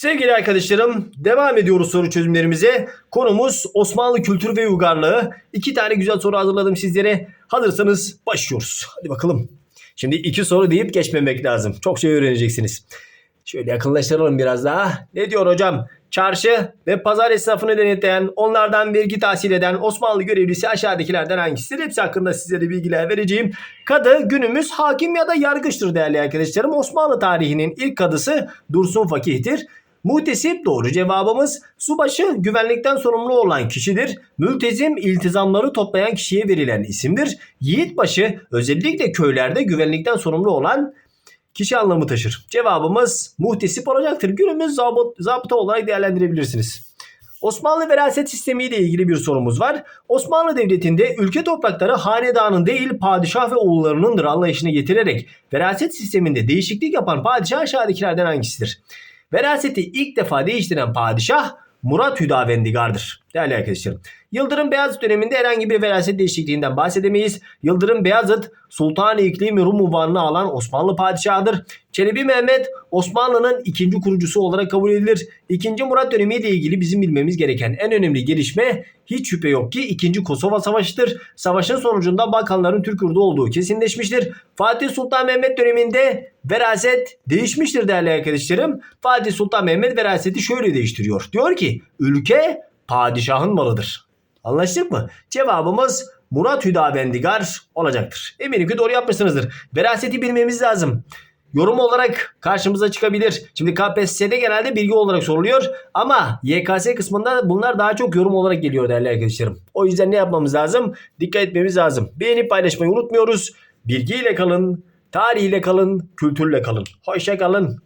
Sevgili arkadaşlarım devam ediyoruz soru çözümlerimize. Konumuz Osmanlı kültür ve uygarlığı. İki tane güzel soru hazırladım sizlere. Hazırsanız başlıyoruz. Hadi bakalım. Şimdi iki soru deyip geçmemek lazım. Çok şey öğreneceksiniz. Şöyle yakınlaştıralım biraz daha. Ne diyor hocam? Çarşı ve pazar esnafını denetleyen, onlardan vergi tahsil eden Osmanlı görevlisi aşağıdakilerden hangisidir? Hepsi hakkında sizlere bilgiler vereceğim. Kadı günümüz hakim ya da yargıçtır değerli arkadaşlarım. Osmanlı tarihinin ilk kadısı Dursun Fakih'tir. Muhtesip doğru cevabımız. Subaşı güvenlikten sorumlu olan kişidir. Mültezim iltizamları toplayan kişiye verilen isimdir. Yiğitbaşı özellikle köylerde güvenlikten sorumlu olan kişi anlamı taşır. Cevabımız muhtesip olacaktır. Günümüz zabıt, zabıta olarak değerlendirebilirsiniz. Osmanlı veraset sistemi ile ilgili bir sorumuz var. Osmanlı Devleti'nde ülke toprakları hanedanın değil padişah ve oğullarınındır anlayışını getirerek veraset sisteminde değişiklik yapan padişah aşağıdakilerden hangisidir? Veraseti ilk defa değiştiren padişah Murat Hüdavendigar'dır. Değerli arkadaşlarım. Yıldırım Beyazıt döneminde herhangi bir veraset değişikliğinden bahsedemeyiz. Yıldırım Beyazıt Sultan-ı İklim Rum unvanını alan Osmanlı padişahıdır. Çelebi Mehmet Osmanlı'nın ikinci kurucusu olarak kabul edilir. İkinci Murat dönemiyle ilgili bizim bilmemiz gereken en önemli gelişme hiç şüphe yok ki 2. Kosova Savaşı'dır. Savaşın sonucunda Balkanların Türk yurdu olduğu kesinleşmiştir. Fatih Sultan Mehmet döneminde veraset değişmiştir değerli arkadaşlarım. Fatih Sultan Mehmet veraseti şöyle değiştiriyor. Diyor ki ülke padişahın malıdır. Anlaştık mı? Cevabımız Murat Hüdavendigar olacaktır. Eminim ki doğru yapmışsınızdır. Veraseti bilmemiz lazım. Yorum olarak karşımıza çıkabilir. Şimdi KPSS'de genelde bilgi olarak soruluyor ama YKS kısmında bunlar daha çok yorum olarak geliyor değerli arkadaşlarım. O yüzden ne yapmamız lazım? Dikkat etmemiz lazım. Beğenip paylaşmayı unutmuyoruz. Bilgiyle kalın, tarihiyle kalın, kültürle kalın. Hoşça kalın.